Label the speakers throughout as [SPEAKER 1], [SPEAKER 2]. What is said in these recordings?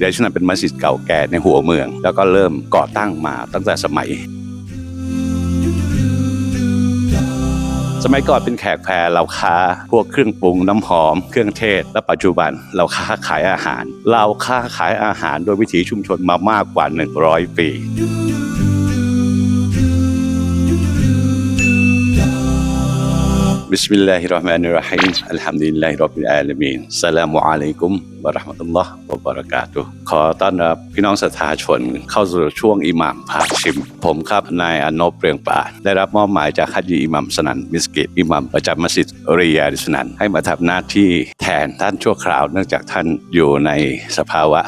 [SPEAKER 1] เดชนั้นเป็นมัสยิดเก่าแก่ในหัวเมือง แล้วก็เริ่มก่อตั้งมาตั้งแต่สมัย สมัยก่อนเป็นแขกแพรเราค้า พวกเครื่องปรุงน้ำหอม เครื่องเทศ และปัจจุบันเราค้าขายอาหาร เราค้าขายอาหารโดยวิถีชุมชนมามากกว่า 100 ปี Bismillahirrahmanirrahim Alhamdulillahi Rabbil Alamin สลามุอะลัยกุมบะราะห์มะตุลลอฮ์วะบะเราะกาขอต้อนรับพี่น้องศรัทธาชนเข้าสู่ช่วงอิหม่ามภาคชิม ผมครับนายอนบเปลืองปาได้รับมอบหมายจากคัดยีอิหม่ามสนันมิสกิดอิหม่ามประจำมัสยิดริยาดิสนันให้มาทำหน้าที่ แทนท่านชั่วคราว เนื่องจากท่านอยู่ในสภาวะ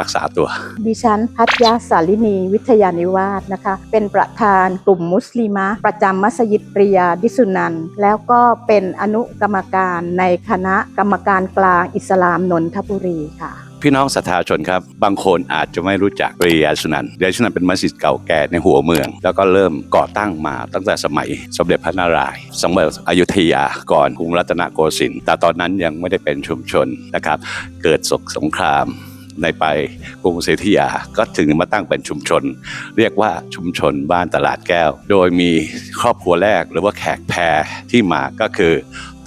[SPEAKER 1] รักษาตัว
[SPEAKER 2] ดิฉันพัทยาสาลินีวิทยานิวาสนะคะ เป็นประธานกลุ่มมุสลิมะประจำมัสยิดริยาดิสุนัน แล้วก็เป็นอนุกรรมการในคณะกรรมการกลางอิสลามนนทบุรีค่ะ
[SPEAKER 1] พี่น้องศรัทธาชนครับ บางคนอาจจะไม่รู้จักเริยสุนันเริยสุนันเป็นมัสยิดเก่าแก่ในหัวเมือง แล้วก็เริ่มก่อตั้งมาตั้งแต่สมัย สมเด็จพระนารายณ์สมัยอยุธยาก่อนกรุงรัตนโกสินทร์แต่ตอนนั้นยังไม่ได้เป็นชุมชนนะครับ เกิดสกสงครามในไปกรุงศรีอยุธยาก็ถึงมาตั้งเป็นชุมชน เรียกว่าชุมชนบ้านตลาดแก้ว โดยมีครอบครัวแรกหรือว่าแขกแพรที่มาก็คือ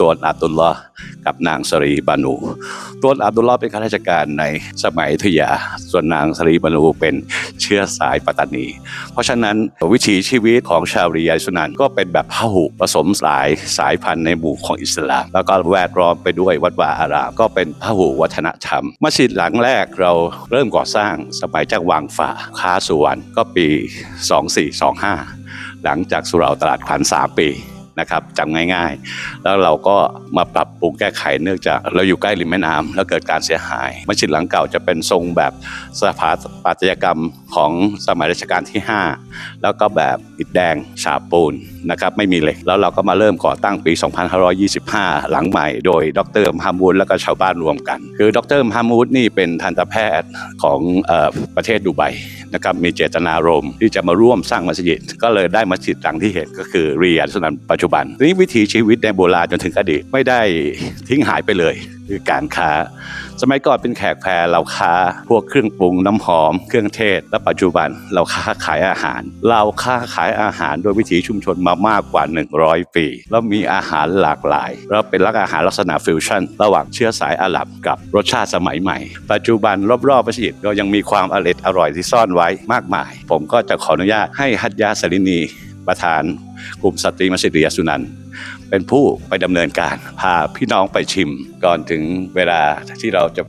[SPEAKER 1] ตัวอับดุลลอฮ์กับนางสรีบานู ตัวอับดุลลอฮ์เป็นข้าราชการในสมัยอยุยา ส่วนนางสรีบานูเป็นเชื้อสายปัตตานี เพราะฉะนั้นวิถีชีวิตของชาวริยาสุนันก็เป็นแบบพหุผสมสายสายพันธุ์ในหมู่ของอิสลาม แล้วก็แวดล้อมไปด้วยวัดวาอารามก็เป็นพหุวัฒนธรรม มัสยิดหลังแรกเราเริ่มก่อสร้างสมัยจากวางฝาค้าสุวรรณก็ปี 2425 หลังจากสุราตลาดขวัญ3ปี นะครับจำง่ายๆ แล้วเราก็มาปรับปรุงแก้ไขเนื่องจากเราอยู่ใกล้ริมแม่น้ำแล้วเกิดการเสียหายมัสยิดหลังเก่าจะเป็นทรงแบบสถาปัตยกรรมของสมัยรัชกาลที่ 5 แล้วก็แบบอิฐแดงฉาบปูนนะครับไม่มีเหล็กแล้วเราก็มาเริ่มก่อตั้งปี 2525 หลังใหม่โดยดรมฮามูดและก็ชาวบ้านรวมกัน คือดรมฮามูดนี่เป็นทันตแพทย์ของอประเทศดูไบนะครับมีเจตนารมณ์ที่จะมาร่วมสร้างมัสยิดก็เลยได้มัสยิดหลังที่เห็นก็คือเรียนสนันปัจจุบันนี้วิถีชีวิตในโบราณจนถึงอดีตไม่ได้ทิ้งหายไปเลย คือการค้า สมัยก่อนเป็นแขกแพรเราค้า พวกเครื่องปรุงน้ำหอม เครื่องเทศ และปัจจุบันเราค้าขายอาหาร เราค้าขายอาหารโดยวิถีชุมชนมามากกว่า 100 ปี แล้วมีอาหารหลากหลายแล้วเป็นรักอาหารลักษณะฟิวชั่น ระหว่างเชื้อสายอาหรับกับรสชาติสมัยใหม่ ปัจจุบันรอบๆมัสยิดก็ยังมีความอร่อยอร่อยที่ซ่อนไว้มากมาย ผมก็จะขออนุญาตให้ฮัจญาสลินี ประธานกลุ่มสตรีมัสยิดเรียสุนันเป็นผู้ไปดำเนินการ พาพี่น้องไปชิมก่อนถึงเวลาที่เราจะ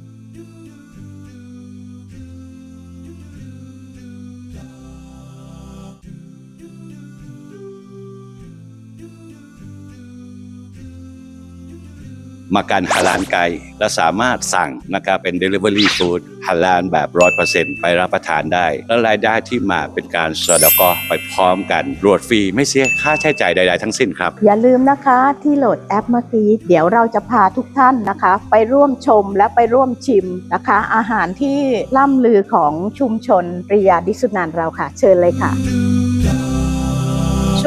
[SPEAKER 1] มาการฮาลานไกลและสามารถสั่งนะครับเป็น Delivery Food ฮาลาลแบบร้อยเปอร์เซ็นต์ไปรับประทานได้ และรายได้ที่มาเป็นการสอดก็ไปพร้อมกันรวดฟรีไม่เสียค่าใช้จ่ายใด ๆ ทั้งสิ้นครับ
[SPEAKER 2] อย่าลืมนะคะที่โหลดแอปเมื่อกี้เดี๋ยวเราจะพาทุกท่านนะคะ ไปร่วมชมและไปร่วมชิมนะคะ อาหารที่ล่ำลือของชุมชนริยาดิสุนันเราค่ะ เชิญเลยค่ะ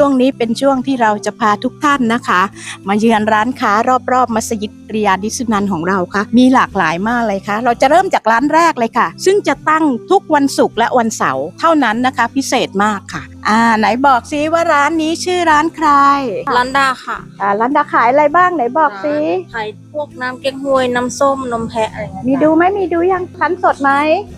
[SPEAKER 2] ช่วงนี้เป็นช่วงที่เราจะพาทุกท่านนะคะ มาเยือนร้านค้ารอบๆมัสยิดริยาดิสุนันของเราค่ะ มีหลากหลายมากเลยค่ะ เราจะเริ่มจากร้านแรกเลยค่ะ ซึ่งจะตั้งทุกวันศุกร์และวันเสาร์เท่านั้นนะคะ พิเศษมากค่ะ อ่าไหนบอกซิว่าร้านนี้ชื่อร้านใคร
[SPEAKER 3] ลันดาค่ะ
[SPEAKER 2] อ่าร้านดาขายอะไรบ้างไหนบอกซิ
[SPEAKER 3] ขายพวกน้ำเก๊กฮวยน้ำส้มนมแพะอะไรเงี้ย
[SPEAKER 2] มีดูไหมมีดูยังคั้นสดไหม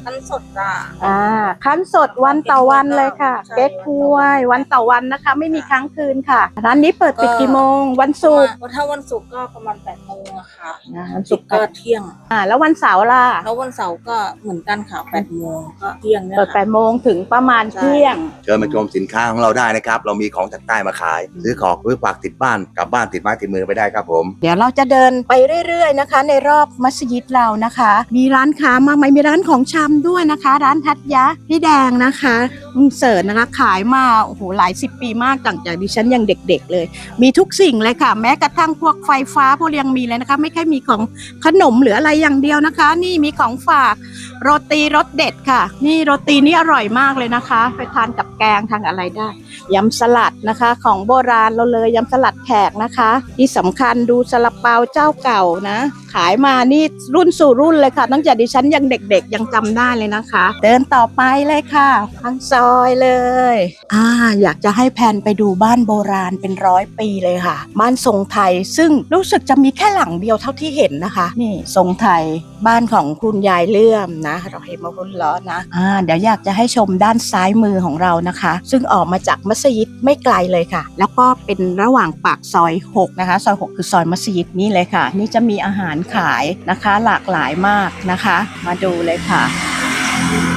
[SPEAKER 3] น้ำสดจ้า
[SPEAKER 2] อ่าคั้นสดวันต่อวันเลยค่ะ
[SPEAKER 3] ใช่
[SPEAKER 2] เก๊กฮวยวันต่อวันนะคะ ไม่มีค้างคืนค่ะ ร้านนี้เปิดปิด
[SPEAKER 3] ก็
[SPEAKER 2] กี่โมง วันศุกร์
[SPEAKER 3] ว่าถ้าวันศุกร์ก็ประมาณ8ปดโมงอะค่ะ
[SPEAKER 2] อ่าวัน
[SPEAKER 3] ศุ
[SPEAKER 2] ศุ
[SPEAKER 3] ก
[SPEAKER 2] ก
[SPEAKER 3] ร์
[SPEAKER 2] ร์
[SPEAKER 3] ก็เที่ยง
[SPEAKER 2] อ่าแล้ววันเสาร์ล่ะ
[SPEAKER 3] แล้ววันเสาร์ก็เหมือนกันค่ะ8ปดโมงก็เที่ยงเนี่ย
[SPEAKER 2] เปิดแป
[SPEAKER 3] ค่ะ
[SPEAKER 2] ดโมงถึงประมาณ
[SPEAKER 3] ใช่
[SPEAKER 2] เที่ยง
[SPEAKER 4] เชิญมาชมสิินค้าของเราได้นะครับ เรามีของจากใต้มาขาย ซื้อของซื้อฝากติดบ้านกลับบ้านติดไม้ติดมือไปได้ครับผม
[SPEAKER 2] เดี๋ยวเราจะเดินไปเรื่อยๆนะคะ ในรอบมัสยิดเรานะคะ มีร้านค้ามากมายมีร้านของชำด้วยนะคะ ร้านทัดยะพี่แดงนะคะลุงเสิร์ชนะคะขายมาโอ้โหหลายสิบปีมากตั้งจากดิฉันยังเด็ก ๆ เลย มีทุกสิ่งเลยค่ะ แม้กระทั่งพวกไฟฟ้าพวกยังมีเลยนะคะ ไม่แค่มีของขนมหรืออะไรอย่างเดียวนะคะ นี่มีของฝากโรตีรสเด็ดค่ะ นี่โรตีนี่อร่อยมากเลยนะคะ ไปทานกับแกงทางอะไรได้ยำสลัดนะคะ ของโบราณเราเลยยำสลัดแขกนะคะ ที่สำคัญดูซาลาเปาเจ้าเก่านะ ขายมานี่รุ่นสู่รุ่นเลยค่ะ ตั้งแต่ดิฉันยังเด็กๆ ยังจำได้เลยนะคะ เดินต่อไปเลยค่ะทางซอยเลยอ่าอยากจะให้แพนไปดูบ้านโบราณเป็นร้อยปีเลยค่ะ บ้านทรงไทยซึ่งรู้สึกจะมีแค่หลังเดียวเท่าที่เห็นนะคะ นี่ทรงไทยบ้านของคุณยายเลื่อมนะ เราเห็นมาคุณล้อนะอ่าเดี๋ยวอยากจะให้ชมด้านซ้ายมือของเรานะคะซึ่งออกมาจากมัสยิดไม่ไกลเลยค่ะ แล้วก็เป็นระหว่างปากซอย 6 นะคะ ซอย 6 คือซอยมัสยิดนี่เลยค่ะ นี่จะมีอาหารขายนะคะ หลากหลายมากนะคะ มาดูเลยค่ะ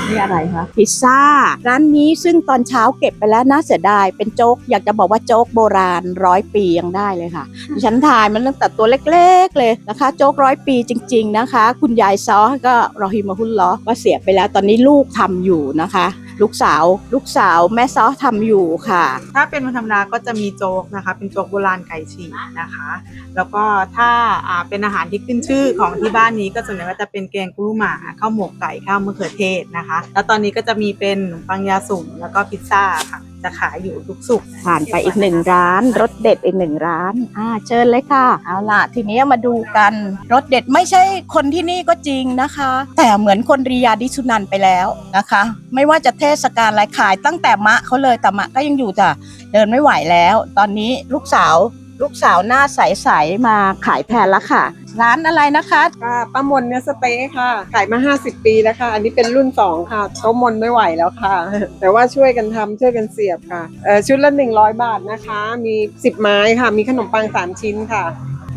[SPEAKER 2] นี่อะไรคะพิซซ่า ร้านนี้ซึ่งตอนเช้าเก็บไปแล้วน่าเสียดาย เป็นโจ๊ก อยากจะบอกว่าโจ๊กโบราณร้อยปียังได้เลยค่ะดิฉันทายมันตั้งแต่ตัวเล็กๆเลยนะคะ โจ๊กร้อยปีจริง ๆนะคะ คุณยายซอก็รอฮิมาฮุลล้อว่าเสียไปแล้วตอนนี้ลูกทำอยู่นะคะลูกสาว ลูกสาวแม่ซอทำอยู่ค่ะ
[SPEAKER 5] ถ้าเป็นวันธรรมดาก็จะมีโจ๊กนะคะ เป็นโจ๊กโบราณไก่ฉีกนะคะ แล้วก็ถ้าอ่าเป็นอาหารที่ขึ้นชื่อของที่บ้านนี้ก็ส่วนใหญ่ก็จะเป็นแกงกุ้งหมาข้าวหมกไก่ข้าวมะเขือเทศนะคะ แล้วตอนนี้ก็จะมีเป็นขนมปังยาสุ่มแล้วก็พิซซ่าค่ะ จะขายอยู่ทุกสุกร์
[SPEAKER 2] ผ่านไปอีกหนึ่งร้านรสเด็ดอีกหนึ่งร้านอ่าเชิญเลยค่ะ เอาล่ะ ทีนี้มาดูกันรสเด็ดไม่ใช่คนที่นี่ก็จริงนะคะ แต่เหมือนคนริยาดิสุนันไปแล้วนะคะ ไม่ว่าจะเทศกาลอะไรขายตั้งแต่มะเขาเลยแต่มะก็ยังอยู่จ้ะเดินไม่ไหวแล้ว ตอนนี้ลูกสาว ลูกสาวหน้าใสๆมาขายแพนแล้วค่ะ ร้านอะไรนะคะ
[SPEAKER 6] ค่ะป้ามนเนื้อสเต๊กค่ะ ขายมา 50 ปีแล้วค่ะ อันนี้เป็นรุ่น 2 ค่ะเขามนไม่ไหวแล้วค่ะ แต่ว่าช่วยกันทำช่วยกันเสียบค่ะเอ่อชุดละ 100 บาทนะคะ มี 10 ไม้ค่ะ มีขนมปัง 3 ชิ้นค่ะ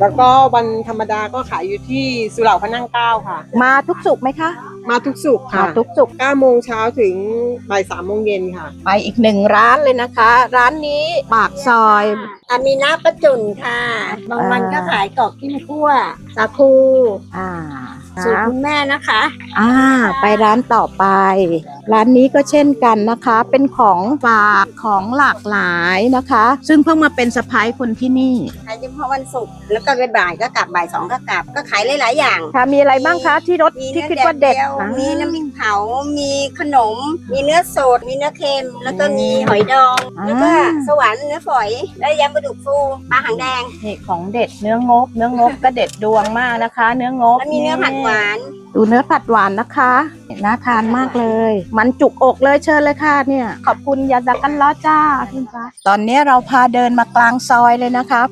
[SPEAKER 6] แล้วก็วันธรรมดาก็ขายอยู่ที่สุเหร่าพระนั่งเกล้าค่ะ
[SPEAKER 2] มาทุกสุกร์ไหมคะ
[SPEAKER 6] มาทุกสุกร์
[SPEAKER 2] มา
[SPEAKER 6] ค่ะ
[SPEAKER 2] ทุกสุกร์
[SPEAKER 6] 9โมงเช้าถึงบ่าย3โมงเย็นค่ะ
[SPEAKER 2] ไปอีกหนึ่งร้านเลยนะคะ ร้านนี้ปากซอย
[SPEAKER 7] อามีนาประจุนค่ะ บางวัน
[SPEAKER 2] อ่า
[SPEAKER 7] ก็ขายกรอกกิ้มคั่วสาคู
[SPEAKER 2] อ่า
[SPEAKER 7] สูตรคุณแม่นะคะ
[SPEAKER 2] อ่า ไปร้านต่อไปร้านนี้ก็เช่นกันนะคะ เป็นของฝากของหลากหลายนะคะ ซึ่งเพิ่งมาเป็นสะพ้ายคนที่นี่
[SPEAKER 7] ขายเฉพาะวันศุกร์แล้วก็บ่ายๆก็กลับบ่ายสองก็กลับ ก็ขายหลายๆอย่าง
[SPEAKER 2] ค่ะมีอะไรบ้างคะที่รส
[SPEAKER 7] มี
[SPEAKER 2] ที่
[SPEAKER 7] เนื้อ
[SPEAKER 2] คิด
[SPEAKER 7] แด
[SPEAKER 2] ว่า
[SPEAKER 7] ด
[SPEAKER 2] เด็ด
[SPEAKER 7] เดียว
[SPEAKER 2] อ่า
[SPEAKER 7] มีน้ำพริกเผา มีขนม มีเนื้อสด มีเนื้อเค็ม แล้วก็มีหอยดอง แล้วก็สวรรค์เนื้อฝอย แล้วยำปลาดุกฟูปลาหางแดง
[SPEAKER 2] นี่ของเด็ดเนื้องบ เนื้องบก็เด็ดดวงมากนะคะ เนื้องบ
[SPEAKER 7] แล้วมีเนื้อผัดหวาน
[SPEAKER 2] ดูเนื้อผัดหวานนะคะน่าทานมากเลยมันจุกอกเลยเชิญเลยค่ะเนี่ย ขอบคุณยาดากันล้อจ้าคุณฟ้าตอนนี้เราพาเดินมากลางซอยเลยนะครับ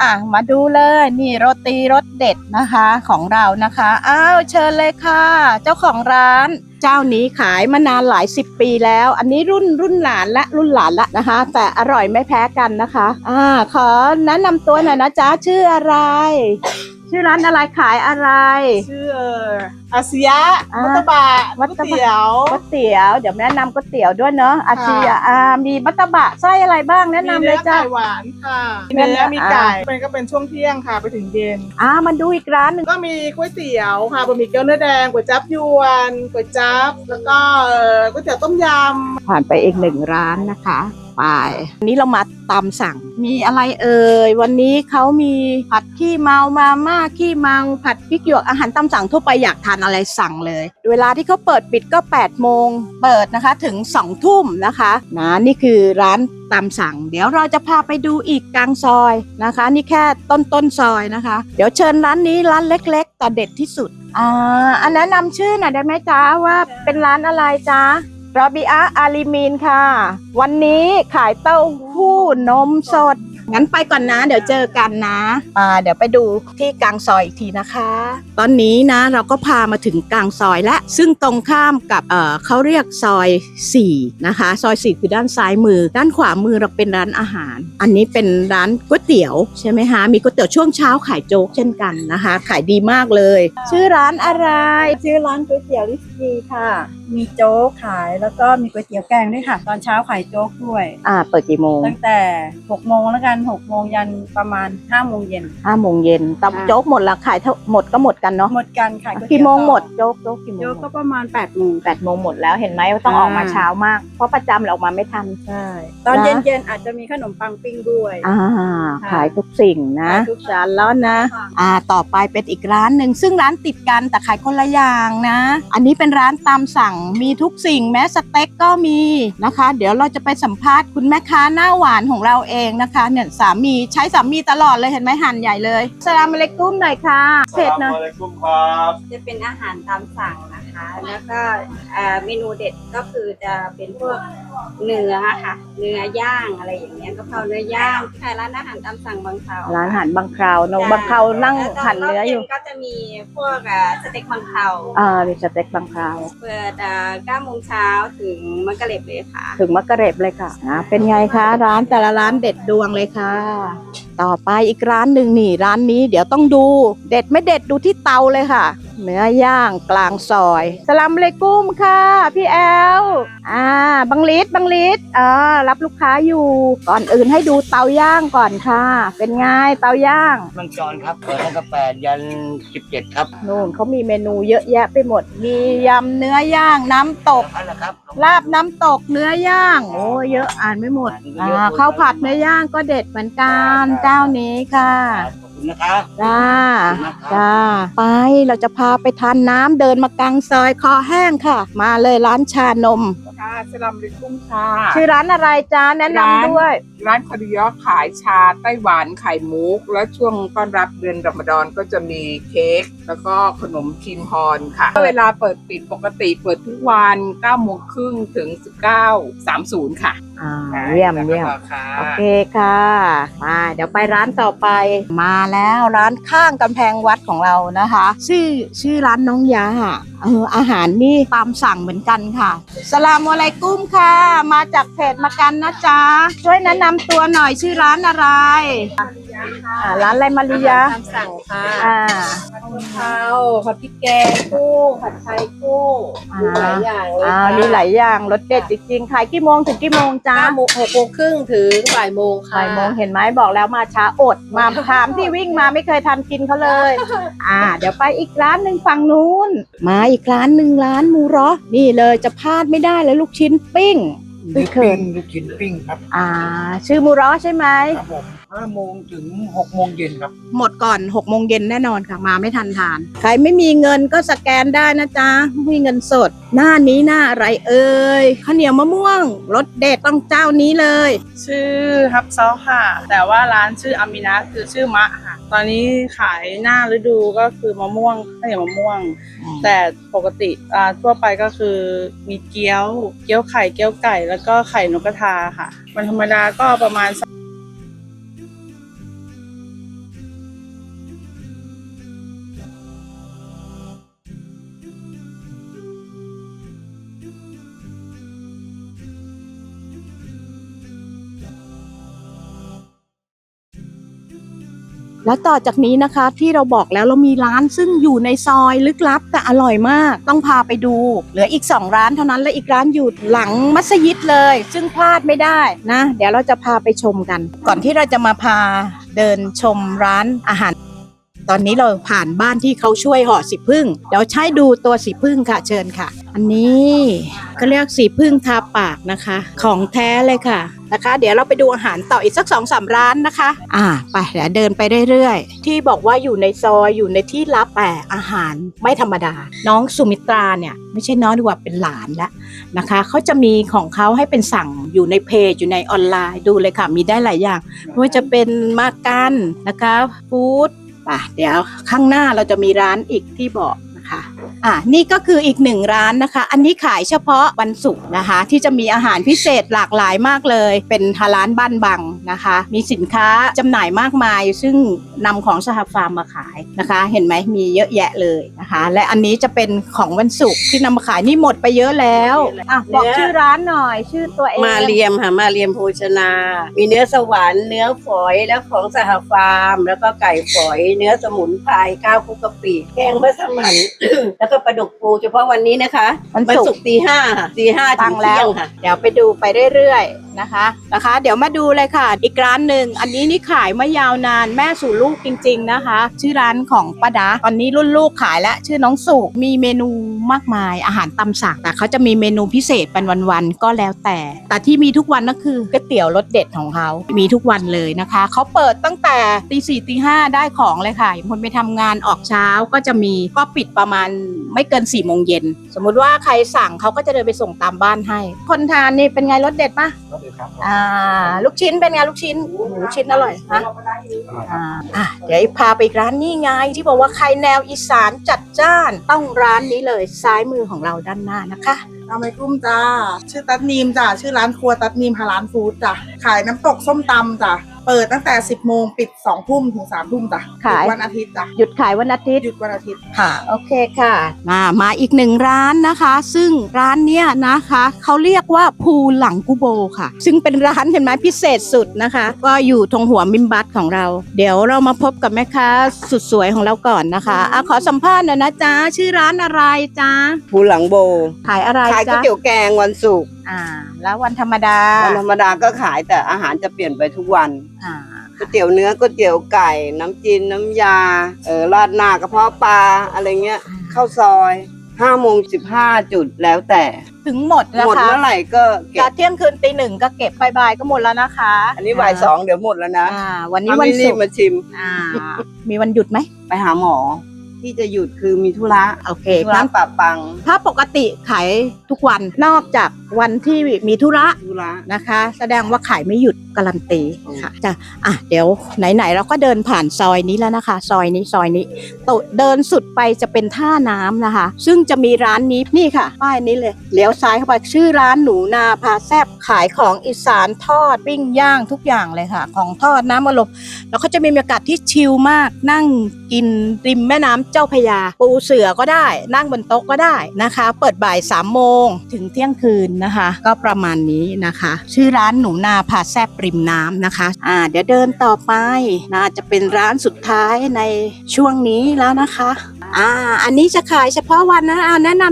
[SPEAKER 2] อะมาดูเลยนี่โรตีรสเด็ดนะคะของเรานะคะอ้าวเชิญเลยค่ะ เจ้าของร้านเจ้านี้ขายมานานหลายสิบปีแล้ว อันนี้รุ่นรุ่นหลานละรุ่นหลานละนะคะ แต่อร่อยไม่แพ้กันนะคะ อ่า ขอแนะนำตัวหน่อยนะจ๊ะชื่ออะไร ชื่อร้านอะไรขายอะไร
[SPEAKER 5] ชื่อเอ่ออาเซีย
[SPEAKER 2] อ่า
[SPEAKER 5] มัตตบะ
[SPEAKER 2] มั
[SPEAKER 5] ก๋วย
[SPEAKER 2] ตตบะ
[SPEAKER 5] เตี๋ยว
[SPEAKER 2] ก๋วยเตี๋ยว เดี๋ยวแนะนำก๋วยเตี๋ยวด้วยเนาะอาชีอะ อ่ามีมัตตบะไส้อะไรบ้างแนะนำ
[SPEAKER 5] มี
[SPEAKER 2] เล
[SPEAKER 5] เนื้
[SPEAKER 2] ย
[SPEAKER 5] อ
[SPEAKER 2] จ้ะ
[SPEAKER 5] ไก่หวานค่ะ
[SPEAKER 2] เนื้
[SPEAKER 5] เนื้
[SPEAKER 2] อ
[SPEAKER 5] อมีไก่
[SPEAKER 2] อ่า
[SPEAKER 5] เป็นก็เป็นช่วงเที่ยงค่ะไปถึงเย็น
[SPEAKER 2] อ่ามาดูอีกร้านหนึ่ง
[SPEAKER 5] ก็มีก๋วยเตี๋ยวค่ะบะหมี่เกี๊ยวเนื้อแดงก๋วยจั๊บยวนก๋วยจั๊บแล้วก็เอ่อก๋วยเตี๋ยวต้มยำ
[SPEAKER 2] ผ่านไปอีกหนึ่งร้านนะคะ ไปวันนี้เรามาตามสั่ง มีอะไรเอ่ย วันนี้เขามีผัดขี้เมามาม่าขี้เมาผัดพริกหยวกอาหารตามสั่งทั่วไปอยากทานอะไรสั่งเลย เวลาที่เขาเปิดปิดก็8โมงเปิดนะคะถึง2ทุ่มนะคะนะนี่คือร้านตามสั่ง เดี๋ยวเราจะพาไปดูอีกกลางซอยนะคะ นี่แค่ต้นต้นซอยนะคะ เดี๋ยวเชิญร้านนี้ร้านเล็ก ๆ แต่เด็ดที่สุดอ่าอันแนะนำชื่อหน่อยได้ไหมจ๊ะว่าเป็นร้านอะไรจ๊ะ รอบิอาอาลีมีนค่ะ วันนี้ขายเต้าหู้นมสด งั้นไปก่อนนะ เดี๋ยวเจอกันนะอ่าเดี๋ยวไปดูที่กลางซอยอีกทีนะคะ ตอนนี้นะเราก็พามาถึงกลางซอยและ ซึ่งตรงข้ามกับเออเขาเรียกซอย4นะคะ ซอย4คือด้านซ้ายมือ ด้านขวามือเราเป็นร้านอาหาร อันนี้เป็นร้านก๋วยเตี๋ยวใช่ไหมคะ มีก๋วยเตี๋ยวช่วงเช้าขายโจ๊กเช่นกันนะคะ ขายดีมากเลย ชื่อร้านอะไร
[SPEAKER 6] ชื่อร้านก๋วยเตี๋ยวลิส
[SPEAKER 8] มีค่ะ มีโจ๊กขายแล้วก็มีก๋วยเตี๋ยวแกงด้วยค่ะ ตอนเช้าขายโจ๊กด้วย
[SPEAKER 2] อ่า เปิดกี่โมง
[SPEAKER 8] ตั้งแต่6โมงแล้วกัน6โมงยันประมาณ5โมงเย็น
[SPEAKER 2] ห้าโมงเย็นตับ
[SPEAKER 8] ค่ะ
[SPEAKER 2] โจ๊กหมดละขายเท่าหมดก็หมดกันเนาะ
[SPEAKER 8] หมดกันขายก๋วยเตี๋ยว
[SPEAKER 2] กี่โมง
[SPEAKER 8] ต่อ
[SPEAKER 2] หมดโจ๊กโจ๊กกี่โมง
[SPEAKER 8] โจ๊กก็ประมาณ8โมง
[SPEAKER 2] แปดโมงหมดแล้วเห็นไหมว่าต้อง
[SPEAKER 8] อ่า
[SPEAKER 2] ออกมาเช้ามาก เพราะประจำเราออกมาไม่ทัน
[SPEAKER 8] ใช่ตอน
[SPEAKER 2] นะ
[SPEAKER 8] เย็นๆอาจจะมีขนมปังปิ้งด้วย
[SPEAKER 2] อ่า
[SPEAKER 8] ค่ะ
[SPEAKER 2] ขายทุกสิ่งนะ
[SPEAKER 8] ขายทุก
[SPEAKER 2] จานแล้วนะ อ่า ต่อไปเป็นอีกร้านหนึ่งซึ่งร้านติดกันแต่ขายคนละอย่างนะ อันนี้เป็นร้านตามสั่ง มีทุกสิ่งแม้สเต็กก็มีนะคะ เดี๋ยวเราจะไปสัมภาษณ์คุณแม่ค้าหน้าหวานของเราเองนะคะเนี่ยสามีใช้สามีตลอดเลยเห็นไหมหั่นใหญ่เลยสลามอะลัยกุมหน่อยค่ะเผ็ดนะ
[SPEAKER 7] จะเป็นอาหารตามสั่งนะคะ แล้วก็เอ่อเมนูเด็ดก็คือจะเป็นพวก เนื้อค่ะ เนื้อย่างอะไรอย่างเงี้ยกะเพราเนื้อย่างขายร้านอาหารตามสั่งบางคราว
[SPEAKER 2] ร้านอาหารบางคราวเนอะบางคราวนั่ง
[SPEAKER 7] แล้วต
[SPEAKER 2] หั่นเนื้ออยู่
[SPEAKER 7] รบย็ก็จะมีพวกเอ่อสเต็กบางคราว
[SPEAKER 2] อ่ามีสเต็กบางคราว
[SPEAKER 7] เปิดเอ่อ9โมงเช้าถึงมังกรเล็บเลยค่ะ
[SPEAKER 2] ถึงมักกะเร็บเลยค่ะอ่าเป็นไงคะร้านแต่ละร้านเด็ดดวงเลยค่ะ ต่อไปอีกร้านหนึ่งนี่ร้านนี้เดี๋ยวต้องดู เด็ดไม่เด็ดดูที่เตาเลยค่ะ เนื้อย่างกลางซอยสลัมเลยกุ้มค่ะ พี่แอลอ่าบังลิศบังลิศเออรับลูกค้าอยู่ก่อนอื่นให้ดูเตาย่างก่อนค่ะ เป็นไงเตาย่าง
[SPEAKER 9] เมืองจรครับเปิดตั้งแต่แปดยันสิบเจ็ดครับ
[SPEAKER 2] นู่นเขามีเมนูเยอะแยะไปหมด มียำเนื้อย่างน้ำตก
[SPEAKER 9] นั่นแหละครับ
[SPEAKER 2] ลาบน้ำตกเนื้อย่างโอ้เยอะอ่านไม่หมดอ่าข้าวผัดเนื้อย่างก็เด็ดเหมือนกันเจ้านี้ค่ะ
[SPEAKER 9] ขอบคุณ นะครับ
[SPEAKER 2] จ้า
[SPEAKER 9] ขอบคุณมากครับ
[SPEAKER 2] จ้าไปเราจะพาไปทานน้ำเดินมากลางซอยคอแห้งค่ะ มาเลยร้านชานม
[SPEAKER 10] ค่ะสลามลิกุ้มค่ะ
[SPEAKER 2] ชื่อร้านอะไรจ้าแนะนำด้วย
[SPEAKER 10] ร้านคาริยอขายชาไต้หวันไข่มุก และช่วงต้อนรับเดือนรอมฎอนก็จะมีเค้กแล้วก็ขนมครีมฮอนค่ะ เวลาเปิดปิดปกติเปิดทุกวัน9โมงครึ่งถึง 19.30 ค่ะ
[SPEAKER 2] อ่าเยี่ยมเยี่ยม
[SPEAKER 10] ค่ะ
[SPEAKER 2] โอเคค่ะมาเดี๋ยวไปร้านต่อไป มาแล้วร้านข้างกำแพงวัดของเรานะคะ ชื่อชื่อร้านน้องยาเอออาหารนี่ตามสั่งเหมือนกันค่ะ สลามอะลัยกุ้มค่ะ มาจากเพจมากันนะจ๊ะช่วยแนะนำตัวหน่อยชื่อร้านอะไร อ่าร้านอะไรมาริยา
[SPEAKER 3] ตามสั่งค่ะ
[SPEAKER 2] อ่า
[SPEAKER 3] ข้าวผัดพริกแกงกุ้งผัดไทยกุ้ง
[SPEAKER 2] อ่า
[SPEAKER 3] มีหลายอย่างเลย
[SPEAKER 2] อ่า
[SPEAKER 3] ค่ะ
[SPEAKER 2] มีหลายอย่างรสเด็ดจริงๆขายกี่โมงถึงกี่โมงจ้า
[SPEAKER 3] เก้าโมงหกโมงครึ่งถึงบ่ายโมงค่ะ
[SPEAKER 2] บ่ายโมงเห็นไหมบอกแล้วมาช้าอดมาถามที่วิ่งมาไม่เคยทันกินเขาเลย อ่า เดี๋ยวไปอีกร้านหนึ่งฝั่งนู้น มาอีกร้านหนึ่งร้านมูเรอนี่เลยจะพลาดไม่ได้เลยลูกชิ้นปิ้งไม่เคย
[SPEAKER 9] ลูกชิ้นปิ้งครับ
[SPEAKER 2] อ่า ชื่อมูเรอใช่ไหม
[SPEAKER 9] ครับผม ห้าโมงถึงหกโมงเย็นครับ
[SPEAKER 2] หมดก่อน6กโมงเย็นแน่นอนค่ะมาไม่ทันทาน ใครไม่มีเงินก็สแกนได้นะจ๊ะไม่มีเงินสด หน้านี้หน้าอะไรเอ่ยข้าวเหนียวมะม่วงรสเด็ดต้องเจ้านี้เลย
[SPEAKER 5] ชื่อฮับซอค่ะ แต่ว่าร้านชื่ออามินะคือชื่อมะค่ะ ตอนนี้ขายหน้าฤดูก็คือมะม่วงข้าวเหนียวมะม่วง แต่ปกติอ่าทั่วไปก็คือมีเกี๊ยว เกี๊ยวไข่เกี๊ยวไก่ แล้วก็ไข่นกกระทาค่ะ วันธรรมดาก็ประมาณ
[SPEAKER 2] แล้วต่อจากนี้นะคะที่เราบอกแล้วเรามีร้านซึ่งอยู่ในซอยลึกลับแต่อร่อยมาก ต้องพาไปดู เหลืออีก 2 ร้านเท่านั้นและอีกร้านอยู่หลังมัสยิดเลย ซึ่งพลาดไม่ได้นะ เดี๋ยวเราจะพาไปชมกัน ก่อนที่เราจะมาพาเดินชมร้านอาหาร ตอนนี้เราผ่านบ้านที่เขาช่วยห่อสีพึ่งเดี๋ยวใช้ดูตัวสีพึ่งค่ะเชิญค่ะ อันนี้ก็เรียกสีพึ่งทาปากนะคะ ของแท้เลยค่ะนะคะ เดี๋ยวเราไปดูอาหารต่ออีกสักสองสามร้านนะคะ อ่าไปเดี๋ยวเดินไปเรื่อยๆ ที่บอกว่าอยู่ในซอยอยู่ในที่ลับแต่อาหารไม่ธรรมดา น้องสุมิตราเนี่ยไม่ใช่น้องดีกว่าเป็นหลานแล้วนะคะเขาจะมีของเขาให้เป็นสั่งอยู่ในเพจอยู่ในออนไลน์ดูเลยค่ะ มีได้หลายอย่างไม่ว่าจะเป็นมากันนะคะฟู้ดป่ะเดี๋ยวข้างหน้าเราจะมีร้านอีกที่บอกนะ คะอะนี่ก็คืออีกหนึ่งร้านนะคะ อันนี้ขายเฉพาะวันศุกร์นะคะ ที่จะมีอาหารพิเศษหลากหลายมากเลย เป็นฮาร้านบ้านบังนะคะ มีสินค้าจำหน่ายมากมาย ซึ่งนำของสหฟาร์มมาขายนะคะ เห็นไหมมีเยอะแยะเลย นะคะและอันนี้จะเป็นของวันศุกร์ที่นำมาขายนี่หมดไปเยอะแล้วอะบอกชื่อร้านหน่อยชื่อตัวเอง
[SPEAKER 11] มาเรียมค่ะมาเรียมโภชนา มีเนื้อสวรรค์เนื้อฝอยแล้วของสหฟาร์ม แล้วก็ไก่ฝอย เนื้อสมุนไพรข้าวคลุกกะปิแกงมัสมั่นแล้วก็ปลาดุกปูเฉพาะวันนี้นะคะ
[SPEAKER 2] วันศุกร์
[SPEAKER 11] ศุกร์ตีห้าค่ะตีห้าถึ
[SPEAKER 2] ตั้
[SPEAKER 11] ง
[SPEAKER 2] งแล้
[SPEAKER 11] เที่ยวงค่ะ
[SPEAKER 2] เดี๋ยวไปดูไปเรื่อยๆนะคะนะคะ เดี๋ยวมาดูเลยค่ะ อีกร้านหนึ่งอันนี้นี่ขายมายาวนานแม่สู่ลูกจริง ๆนะคะ ชื่อร้านของป้าดาตอนนี้รุ่นลูกขายแล้วชื่อน้องสุมีเมนูมากมายอาหารตำสั่งแต่เขาจะมีเมนูพิเศษเป็นวันๆก็แล้วแต่ แต่ที่มีทุกวันก็คือก๋วยเตี๋ยวรสเด็ดของเขามีทุกวันเลยนะคะเขาเปิดตั้งแต่ตีสี่ตีห้าได้ของเลยค่ะคนไปทำงานออกเช้าก็จะมีก็ปิดประมาณไม่เกิน4ี่โมงเย็นสมมุติว่าใครสั่งเขาก็จะเดินไปส่งตามบ้านให้ คนทานนี่เป็นไงรสเด็ดปะอ่าลูกชิ้นเป็นไงลูกชิ้นโอ้โหลูกชิ้นอร่อยฮะอ่าอะเดี๋ยวพาไปอีกร้านนี่ไงที่บอกว่าใครแนวอีสานจัด จ้านต้องร้านนี้เลยซ้ายมือของเราด้านหน้านะคะ
[SPEAKER 5] เอาไปกุ้มจ้า ชื่อตัดนีมจ้าชื่อร้านครัวตัดนีมฮาลานฟู้ดจ้ะขายน้ำตกส้มตำจ้ะ เปิดตั้งแต่ 10 โมงปิด 2 ทุ่มถึง 3 ทุ่มจ้ะ
[SPEAKER 2] ขาย
[SPEAKER 5] หยุดวันอาทิตย์จ้ะ
[SPEAKER 2] หยุดขายวันอาทิตย์
[SPEAKER 5] หยุดวันอาทิตย์
[SPEAKER 2] ค่ะ โอเคค่ะ มามาอีกหนึ่งร้านนะคะ ซึ่งร้านเนี้ยนะคะเขาเรียกว่าภูหลังกุโบค่ะ ซึ่งเป็นร้านเห็นไหมพิเศษสุดนะคะ ก็อยู่ตรงหัวมิมบัตของเรา เดี๋ยวเรามาพบกับแม่ค้าสุดสวยของเราก่อนนะคะอะขอสัมภาษณ์หน่อยนะจ๊ะชื่อร้านอะไรจ๊ะ
[SPEAKER 11] ภูหลังโบ
[SPEAKER 2] ขายอะไร
[SPEAKER 11] ขายก๋วย
[SPEAKER 2] จ๊ะ
[SPEAKER 11] เตี๋ยวแกงวันศุกร์
[SPEAKER 2] อ่า แล้ววันธรรมดา
[SPEAKER 11] วันธรรมดาก็ขายแต่อาหารจะเปลี่ยนไปทุกวัน
[SPEAKER 2] อ่า
[SPEAKER 11] ก๋วยเตี๋ยวเนื้อก๋วยเตี๋ยวไก่ น้ำจีนน้ำยาเออราดหน้ากระเพาะปลาอะไรเงี้ยข้าวซอยห้าโมงสิบห้าจุดแล้วแต่
[SPEAKER 2] ถึงหมดนะ
[SPEAKER 11] หมด
[SPEAKER 2] คะ
[SPEAKER 11] เมื่อไหร่ก็เก็
[SPEAKER 2] จะ
[SPEAKER 11] บ
[SPEAKER 2] เที่ยงคืนตีหนึ่งก็เก็บบ่ายๆก็หมดแล้วนะคะ
[SPEAKER 11] อันนี้บ่ายสองเดี๋ยวหมดแล้วนะ
[SPEAKER 2] อ่าวันนี้
[SPEAKER 11] ถ้า
[SPEAKER 2] วัน
[SPEAKER 11] ไม่รี
[SPEAKER 2] ศุ
[SPEAKER 11] บ
[SPEAKER 2] กร์
[SPEAKER 11] มาชิม
[SPEAKER 2] อ่ามีวันหยุดไหม
[SPEAKER 11] ไปหาหมอ ที่จะหยุดคือมีธุระ
[SPEAKER 2] โอเค
[SPEAKER 11] ธุระ
[SPEAKER 2] งั้น
[SPEAKER 11] ปะปัง
[SPEAKER 2] ถ้าปกติขายทุกวันนอกจาก วันที่มีธุระ
[SPEAKER 11] ธุระ
[SPEAKER 2] นะคะ แสดงว่าขายไม่หยุดการันตีค่ะจ้ะอะเดี๋ยวไหนๆเราก็เดินผ่านซอยนี้แล้วนะคะ ซอยนี้ซอยนี้ตเดินสุดไปจะเป็นท่าน้ำนะคะ ซึ่งจะมีร้านนี้นี่ค่ะ ป้ายนี้เลยเลี้ยวซ้ายเข้าไปชื่อร้านหนูนาพาแซบขายของอีสานทอดปิ้งย่างทุกอย่างเลยค่ะ ของทอดน้ำมะลมแล้วก็จะมีบรรยากาศที่ชิลมากนั่งกินริมแม่น้ำเจ้าพระยา ปูเสือก็ได้ นั่งบนโต๊ะก็ได้นะคะ เปิดบ่าย3ามโมงถึงเที่ยงคืนนะคะ ก็ประมาณนี้นะคะ ชื่อร้านหนูนาพาแซบริมน้ำนะคะอ่าเดี๋ยวเดินต่อไปน่าจะเป็นร้านสุดท้ายในช่วงนี้แล้วนะคะอ่าอันนี้จะขายเฉพาะวันนะเอาแนะน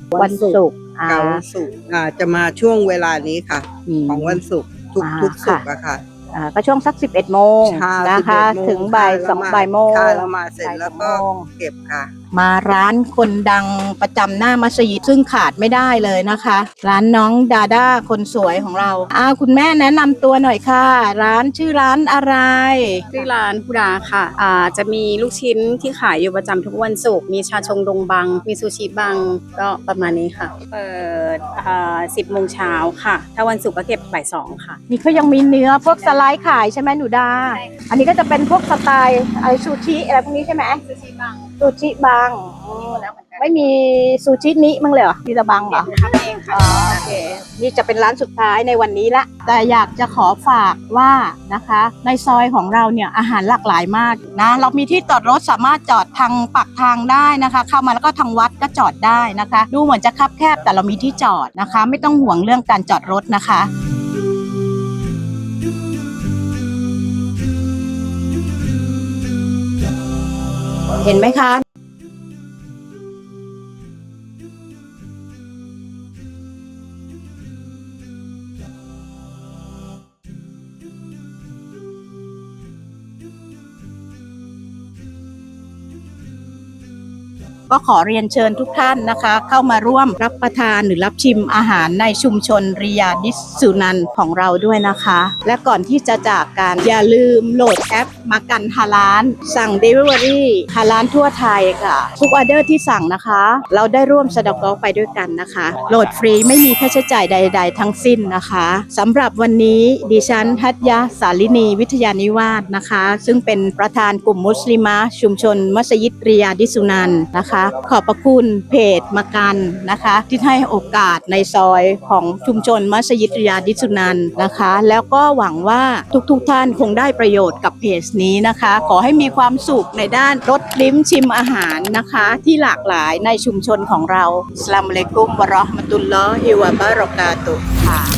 [SPEAKER 2] ำวันศุกร์อ่า
[SPEAKER 11] เกาศุกร์อ่าจะมาช่วงเวลานี้ค่ะ
[SPEAKER 2] ม
[SPEAKER 11] ของวันศุกร์ทุก
[SPEAKER 2] อ่า
[SPEAKER 11] ทุกศุกร์
[SPEAKER 2] ค่ะ
[SPEAKER 11] อะค่ะ
[SPEAKER 2] อ่าก็ช่วงสัก 11 โมง
[SPEAKER 11] ค่ะ
[SPEAKER 2] นะคะ
[SPEAKER 11] 11โม
[SPEAKER 2] ถึงบ่าย
[SPEAKER 11] ค่ะ
[SPEAKER 2] สอง
[SPEAKER 11] แล้ว
[SPEAKER 2] บ่ายโมง
[SPEAKER 11] ค่ะแล้วมาเสร็จแล้วก็
[SPEAKER 2] บ่ายสองโมง
[SPEAKER 11] เก็บค่ะ
[SPEAKER 2] มาร้านคนดังประจำหน้ามัสยิดซึ่งขาดไม่ได้เลยนะคะ ร้านน้องดาด้าคนสวยของเราอ้าวคุณแม่แนะนำตัวหน่อยค่ะ ร้านชื่อร้านอะไร
[SPEAKER 12] ชื่อร้านพุดาค่ะอ่าจะมีลูกชิ้นที่ขายอยู่ประจำทุกวันศุกร์มีชาชงดงบัง มีซูชิบังก็ประมาณนี้ค่ะ เปิดอ่าสิบโมงเช้าค่ะ ถ้าวันศุกร์ก็เก็บบ่ายสองค่ะ
[SPEAKER 2] นี่เขายังมีเนื้อพวกสไลด์ขายใช่ไหมหนูดา อันนี้ก็จะเป็นพวกสไตล์อะไรซูชิอะไรพวกนี้ใช่ไหมซูชิบัง ซูชิบังอ๋อไม่มีซูชินี้มั้งเลยเหรอมีแต่บังเหรอ
[SPEAKER 12] ทำเองค่ะ
[SPEAKER 2] อ๋อโอเคนี่จะเป็นร้านสุดท้ายในวันนี้ละ แต่อยากจะขอฝากว่านะคะ ในซอยของเราเนี่ยอาหารหลากหลายมากนะ เรามีที่จอดรถสามารถจอดทางปักทางได้นะคะ เข้ามาแล้วก็ทางวัดก็จอดได้นะคะ ดูเหมือนจะคับแคบแต่เรามีที่จอดนะคะ ไม่ต้องห่วงเรื่องการจอดรถนะคะ เห็นไหมคะ ก็ขอเรียนเชิญทุกท่านนะคะ เข้ามาร่วมรับประทานหรือรับชิมอาหารในชุมชนริยาดิสสุนันของเราด้วยนะคะ และก่อนที่จะจากกันอย่าลืมโหลดแอปมากันฮาลาน สั่ง Delivery ฮาลานทั่วไทยค่ะ ทุกออเดอร์ที่สั่งนะคะ เราได้ร่วมสดกอไปด้วยกันนะคะ โหลดฟรีไม่มีค่าใช้จ่ายใด ๆ ทั้งสิ้นนะคะสำหรับวันนี้ดิฉันฮัตยะสาลินีวิทยานิวาสนะคะ ซึ่งเป็นประธานกลุ่มมุสลิมะชุมชนมัสยิดริยาดิสุนันนะคะขอบพระคุณเพจมากันนะคะ ที่ให้โอกาสในซอยของชุมชนมัสยิดริยาดิสุนันนะคะ แล้วก็หวังว่าทุกๆท่านคงได้ประโยชน์กับเพจนี้นะคะ ขอให้มีความสุขในด้านรสลิ้มชิมอาหารนะคะ ที่หลากหลายในชุมชนของเราสลามุอะลัยกุมวะราะห์มะตุลลอฮิวะบะเราะกาตุค่ะ